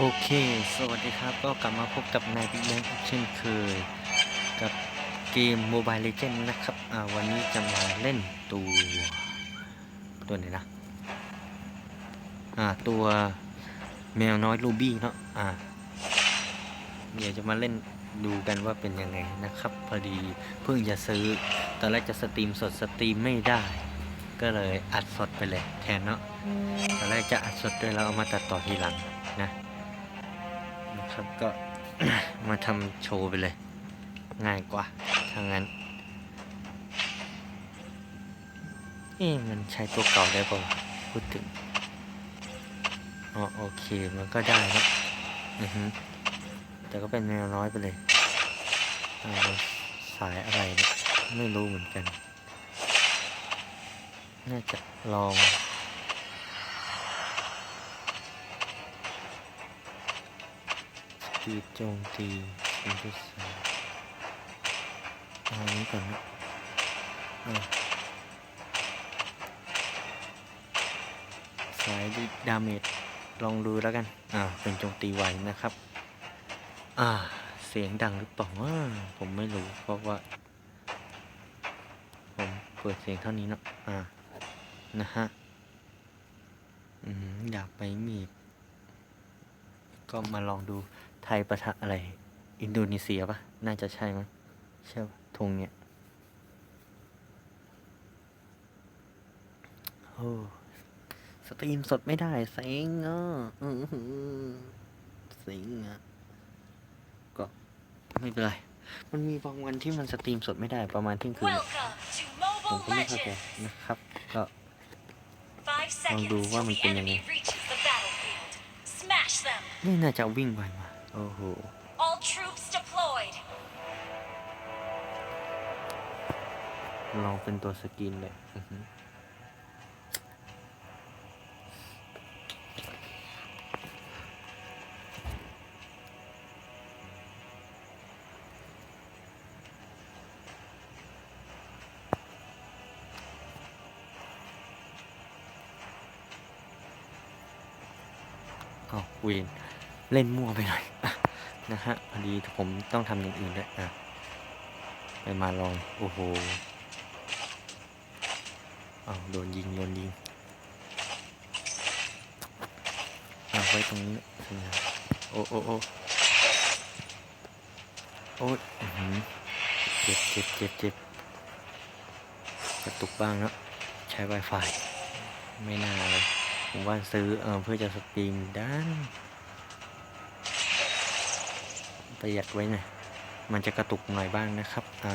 โอเค สวัสดีครับ ก็กลับมาพบกับนายบิ๊กแบงค์เช่นเคย กับเกม Mobile Legends นะครับ อ่า วันนี้จะมาเล่นตัว ตัวไหนนะ อ่า ตัวแมวน้อยลูบี้เนาะ อ่า เดี๋ยวจะมาเล่นดูกันว่าเป็นยังไงนะครับ พอดีเพิ่งจะซื้อ ตอนแรกจะสตรีมสดสตรีมไม่ได้ ก็เลยอัดสดไปเลยแทนเนาะ ตอนแรกจะอัดสดด้วยแล้วเอามาตัดต่อทีหลังนะนะ ครับก็มาทำโชว์ไปเลย ง่ายกว่าทางนั้นเอ๊ะมันใช้ตัวเก่าได้ป่าวพูดถึงอ๋อโอเคมันก็ได้ครับอือฮึแต่ก็เป็นแนวน้อยไปเลยอ่าสายอะไรเนี่ยไม่รู้เหมือนกัน น่าจะลอง ตีโจมตีเป็นที่สามเอาอันนี้ก่อนนะอะสายดาเมจลองดูแล้วกัน อ่า เป็นโจมตีไวนะครับ อ่า เสียงดังหรือเปล่าผมไม่รู้ เพราะว่า ผมเปิดเสียงเท่านี้เนาะ อ่า นะฮะ อืมอยากไปมีก็มาลองดู ไทยประทะอะไร อินโดนีเซียปะน่าจะใช่มั้งใช่ปะธงเนี่ยโอ้สตรีมสดไม่ได้เซ็งอะอื้อหือเซ็งอะก็ไม่เป็นไร มันมีบางวันที่มันสตรีมสดไม่ได้ประมาณเที่ยงคืน Welcome to ผม Mobile ก็ไม่เข้าใจ Legends. นะครับ ก็ Five seconds ดูว่า till มัน the เป็นยังไง enemy reaches the battlefield. Smash them. ไม่น่าจะวิ่งไวมา โอ้โห All troops deployed. ลองเป็นตัวสกินเลยอือหือเอาเวนเล่นมั่วไปหน่อยอะ นะฮะพอดีผมต้องทำอย่างอื่นด้วยอะไปมาลอง โอ้โหอ้าวโดนยิงโดนยิงเอาไว้ตรงนี้โอ้โอ้โอ้โอ้ยอื้อหือเจ็บเจ็บเจ็บเจ็บกระตุกบ้างแล้วใช้ Wi-Fi ไม่น่าเลย ผมว่าซื้อเออเพื่อจะสตรีมด้าน ประหยัดไว้หน่อยมันจะกระตุกหน่อยบ้างนะครับ อ่า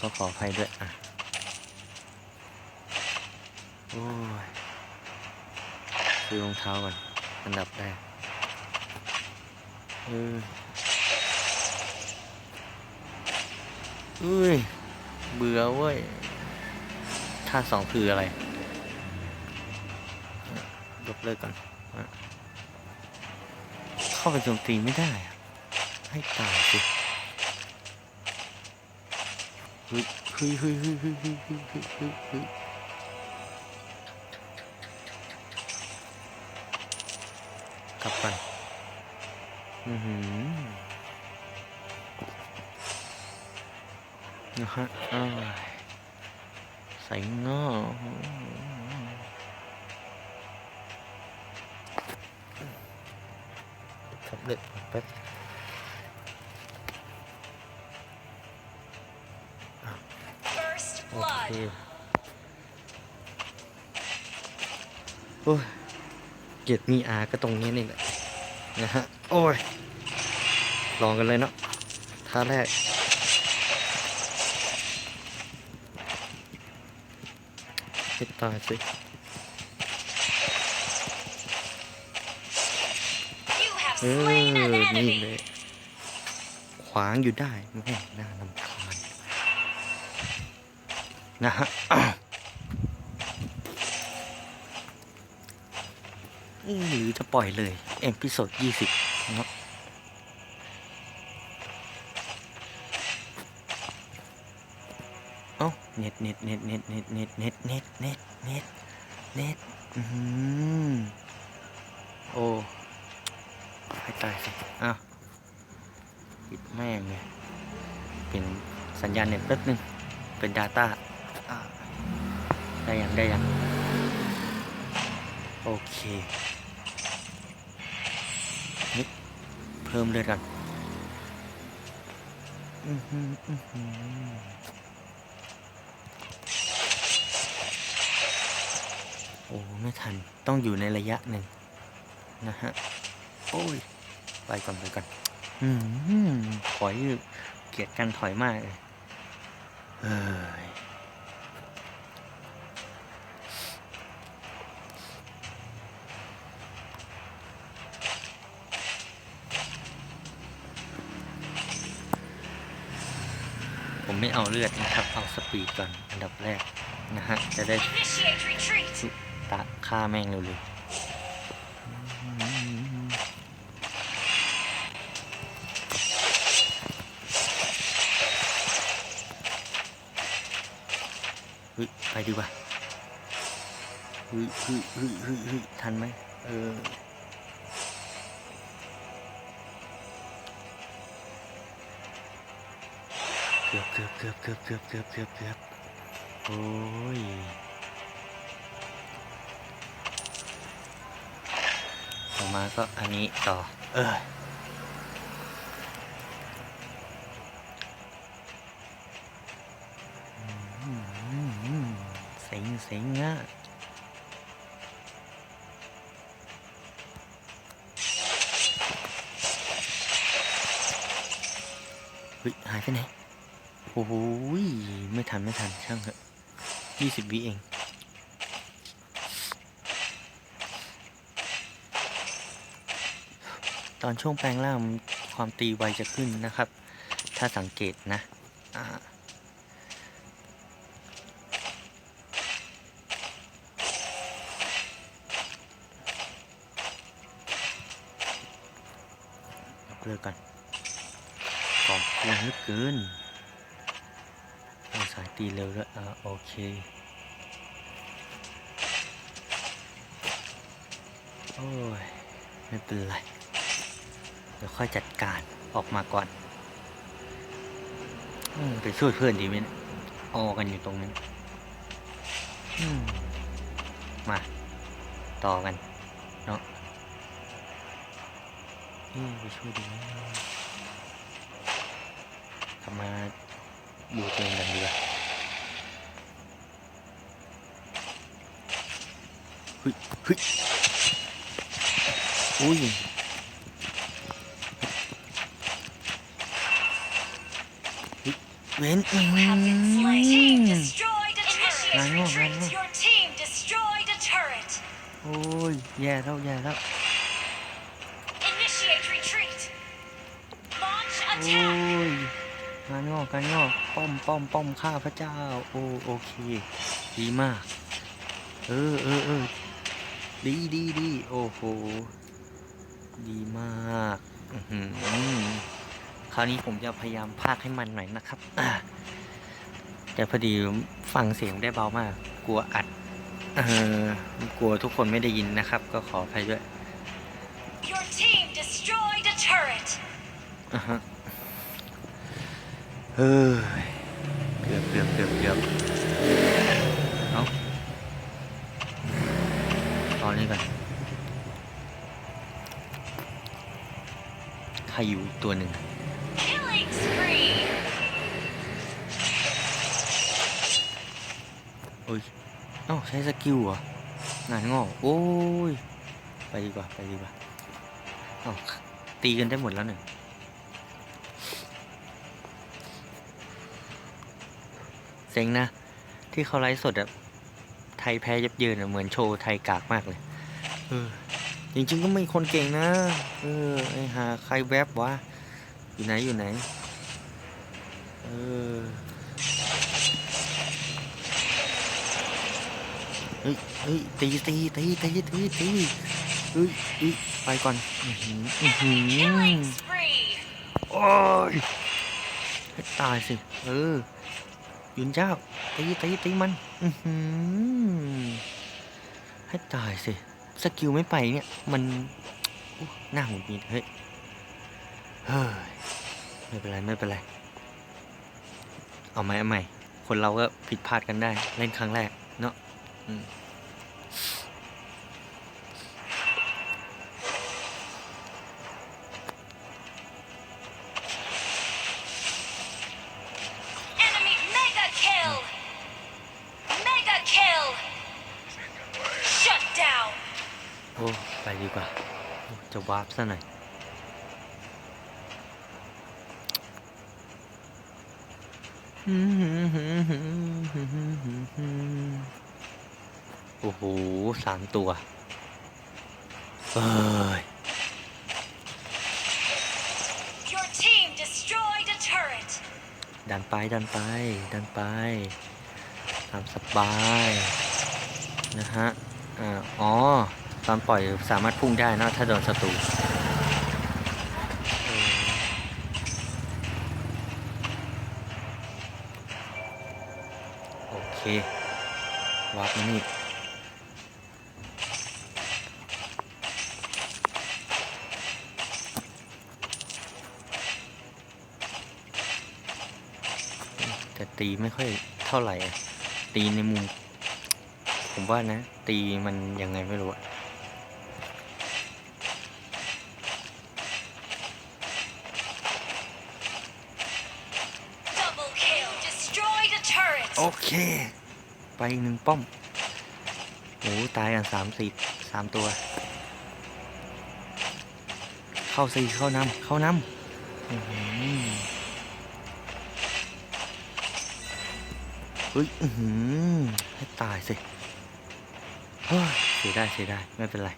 ก็ขออภัยด้วยอะโอ้ยซื้อรองเท้าก่อน อันดับแรกเอออุ้ย เบื่อเว้ยท่าสองคืออะไร ยกเลิกก่อนอเข้าไปโจมตีไม่ได้อะ ให้ตายสิฮ้ยเฮ้ยเฮ้ยเฮ้ยเฮ้ยเฮ้ยฮ้ยเฮ้ยฮ้ยเฮ้ยกลับกันอือหือนะฮะอ้าวใส่งอสำเร็จแป๊บ เค blood. โอ้ยเกียรติมีอาก็ตรงนี้นี่แหละนะฮะ โอ้ย ลองกันเลยเนาะท่าแรกให้ตายสิ You have เออ slain an นี่ enemy. เลย ขวางอยู่ได้แม่น่านำคาญ นะฮะหรือจะปล่อยเลย เอ็มพิโซดยี่สิบเนาะเอ้าเน็ตเน็ตเน็ตเน็ตเน็ตเน็ตเน็ตเน็ตเน็ตเน็ตเน็ตอือหือโอ้ให้ตายสิอ้าวปิดแม่งเลยเป็นสัญญาณเน็ตแป๊บนึง เป็น Data อ่า ได้ยังได้ยัง โอเคนี่เพิ่มเลือดกันอื้อหืออื้อหือโอ้ ไม่ทัน ต้องอยู่ในระยะหนึ่งนะฮะ โอ้ย ไปก่อนไปก่อนอืมถอยเกลียดกันถอยมากเลยเอ้ยผม ไม่เอาเลือดนะครับ เอาสปีดก่อนอันดับแรกนะฮะ จะได้ตะฆ่าแม่งเร็วๆเฮ้ยไปดีกว่าเฮ้ยเฮ้ยเฮ้ยเฮ้ยทันไหมเออ เกือบเกือบเกือบเกือบเกือบเกือบเกือบเกือบโอ้ยต่อมาก็อันนี้ต่อ เอออืมอืมอืมเซ็งเซ็งอะเฮ้ยหายไปไหน โอ้โหยไม่ทันไม่ทันช่างเถอะยี่สิบวิเอง ตอนช่วงแปลงร่างความตีไวจะขึ้นนะครับ ถ้าสังเกตนะอ่าเลิกก่อนกอบกวนเหลือเกินายตีเร็วแล้วยอ่าโอเคโอ้ย ไม่เป็นไร เดี๋ยวค่อยจัดการออกมาก่อนอไปช่วยเพื่อนดีไหมเนี่ยออกันอยู่ตรงนั้นมมา ต่อกัน เนาะเอ๊ไปช่วยดีไหมทำมาดูตัวเองกันดีกว่าเฮ้ยเฮ้ยอุ้ยเว้นอื You have been slain. Team ม destroyed a turret. I know, I Initiate know. retreat. Your team destroyed a turret. โอ้ย แย่แล้ว แย่แล้ว Initiate retreat. Launch โอ้ attack. ยงานงอกงานงอกป้อมป้อมป้อมข้าพระเจ้า โอ้โอเค ดีมาก เออเออเออ ดีดีดีโอ้โห ดีมากอื้อหือคราวนี้ผมจะพยายามพากให้มันหน่อยนะครับอะแต่พอดีฟังเสียงได้เบามาก กลัวอัดเออกลัวทุกคนไม่ได้ยินนะครับ ก็ขออภัยด้วย Your team destroyed a turret. อ่าฮะเออเกือบเกือบเกือบเกือบเอาตอนนี้ก่อน ใครอยู่อีกตัวหนึ่ง Killing spree. โอ้ยเอ้าใช้สกิลเหรองานงอกโอ้ย ไปดีกว่า ไปดีกว่าเอ้าตีกันได้หมดแล้วหนึ่งเซ็งนะ ที่เขาไลฟ์สดอะไทยแพ้ยับเยินอะเหมือนโชว์ไทยกากมากเลย เออ จริงๆก็ไม่คนเก่งนะ เออ ไอหาใครแวบวะ อยู่ไหนอยู่ไหน เออเฮ้ยเฮ้ยตีตีตีตีตีตีเฮ้ยเฮ้ยไปก่อนอือหืออื้อหือโอ้ยให้ตายสิ เออยุนเจ้าตีตีตีมัน อือหือให้ตายสิ สกิลไม่ไปเนี่ย มันหน้าหงุดหงิดเฮ้ยเฮ้ยไม่เป็นไรไม่เป็นไร เอาใหม่เอาใหม่ คนเราก็ผิดพลาดกันได้ เล่นครั้งแรกเนาะอืม วาร์ปซะหน่อย โอ้โหสามตัวเอ้ย Your team destroyed a turret! ดันไปดันไป ดันไปตามสบาย นะฮะ อ่า อ๋อ ตอนปล่อยสามารถพุ่งได้นะถ้าโดนศัตรูโอเควาร์ปนี่แต่ตีไม่ค่อยเท่าไหร่ ตีในมุม ผมว่านะ ตีมันยังไงไม่รู้อะ เค ไปหนึ่งป้อมโอ้ตายกันสามสี่สามตัว เข้าสี่เข้านำเข้านำอือหือเฮ้ยอือให้ตายสิเฮ้ยเสียได้เสียได้ไม่เป็นไร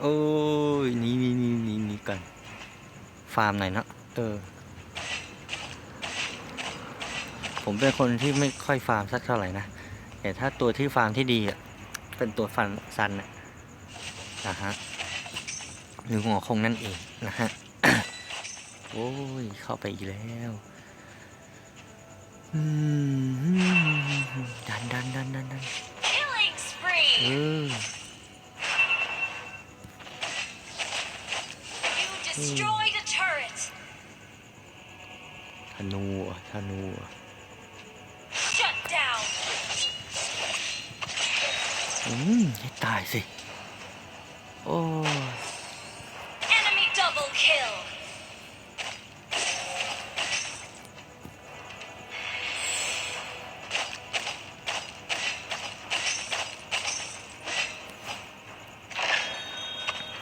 โอ้ยหนี่นี่นี่นี่นี่ก่อนฟาร์มหน่อยเนอะเออ ผมเป็นคนที่ไม่ค่อยฟาร์มสักเท่าไหร่นะแต่ถ้าตัวที่ฟาร์มที่ดีอะเป็นตัวฟันซันนะนะฮะหรือหัวคงนั่นเองนะฮะโอ้ยเข้าไปอีกแล้วอืมดันดันดันดันดัน Killing เอ spree! อ You destroyed a turret! ธนูอะธนู อืมให้ตายสิ โอ้ย Enemy double kill!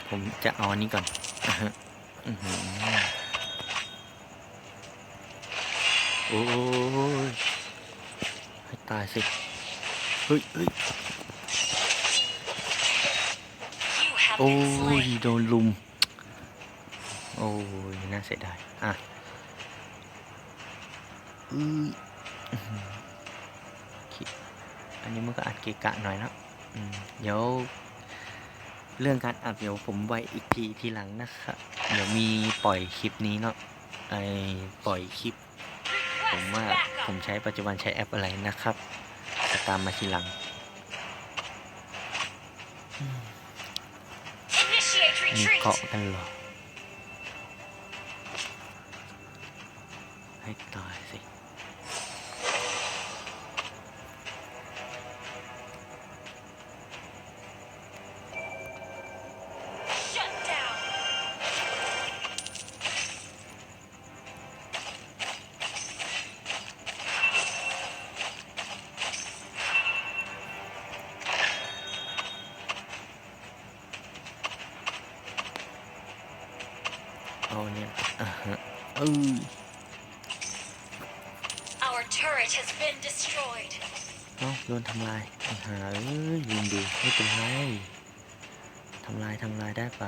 ผมจะเอาอันนี้ก่อนอะฮะอื้อหือโอ้ยให้ตายสิ เฮ้ยเฮ้ย You have โอ้ย โดนลุม โอ้ย น่าเสียดาย อะเอ้ยอื้ออันนี้มันก็อัดเกะกะหน่อยนะเดี๋ยว เรื่องการอัดเดี๋ยวผมไว้อีกทีทีหลังนะครับเดี๋ยวมีปล่อยคลิปนี้เนาะไอปล่อยคลิป ผมว่าผมใช้ปัจจุบันใช้แอปอะไรนะครับจะตามมาทีหลัง มี retreat! เกาะกันเหรอ ให้ต ดนทำลายหาเอ้ยลืมดูไม่เป็นไรทำลายทำลายได้ไป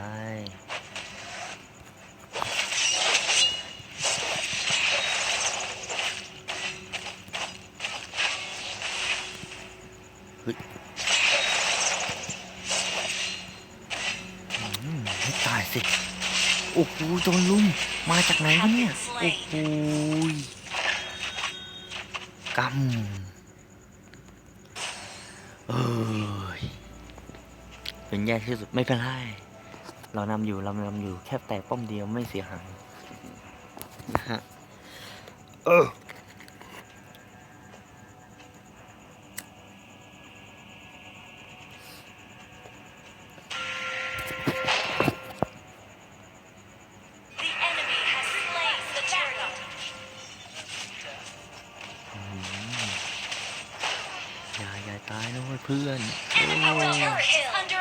เฮ้ยอืมให้ตายสิ โอ้โหโดนลุมมาจากไหนเนี่ย โอ้โหกำ เอ้ยเป็นแย่ที่สุดไม่เป็นไร เรานำอยู่เรานำอยู่แค่แต่ป้อมเดียวไม่เสียหายนะฮะเออ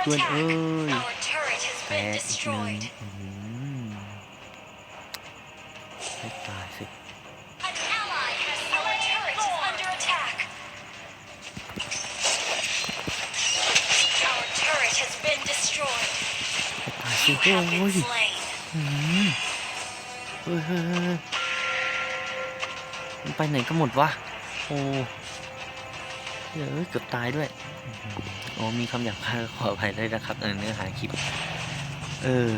เพื่อน attack. เอ้ย Our turret has แต been กอีกหนึ่ง destroyed. อื้อหือให้ตายสิ An ally has our turret is under attack. Our turret has been destroyed. ให้ตายสิ You โอ้ have been ย slain. อื้อหือเฮ้ยเฮ้ยเฮ้ยมันไปไหนก็หมดวะโอ้เดี๋ยวเกือบตายด้วย อื้อหือโอ้มีคำหยาบคายขออภัยด้วยนะครับในเนื้อหาคลิป เออ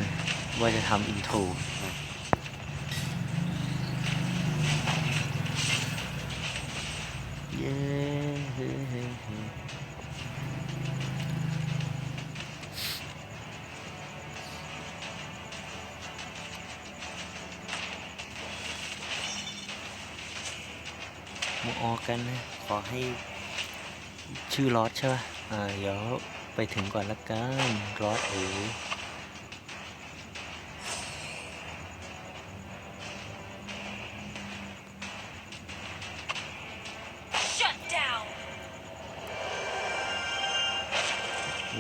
ว่าจะทำอินโทรเย้มออกันนะขอให้ชื่อลอสใช่ปะ อ่าเดี๋ยวไปถึงก่อนละกันลอสเอ๋ย Shut down.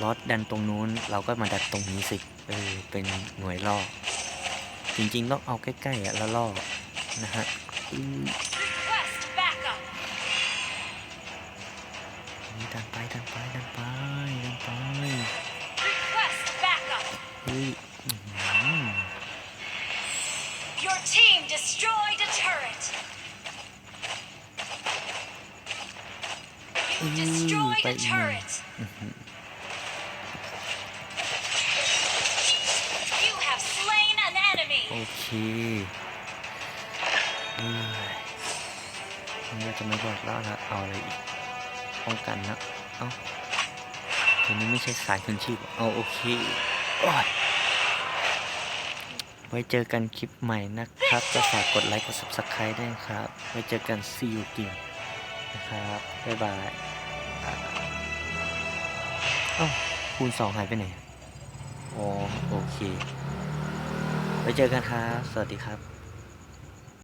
ลอสดันตรงนู้นเราก็มาดันตรงนี้สิ เออ เป็นหน่วยล่อ จริงๆ ต้องเอาใกล้ๆอะแล้วล่อนะฮะ อีกหนึ่ง turret. อื้อหือ You have slain an enemy. โอเคเอ้ยนี่เราจะไม่บอกแล้วนะเอาอะไรอีกป้องกันนะเอ้าทีนี้ไม่ใช่สายคืนชีพเอาโอเคโอไว้เจอกันคลิปใหม่นะครับ จะฝากกดไลค์กด subscribe ด้วยนะครับ ไว้เจอกัน see you again นะครับ บ๊ายบาย เอ้าคูณสองหายไปไหนอ๋อโอเค ไว้เจอกันครับ สวัสดีครับ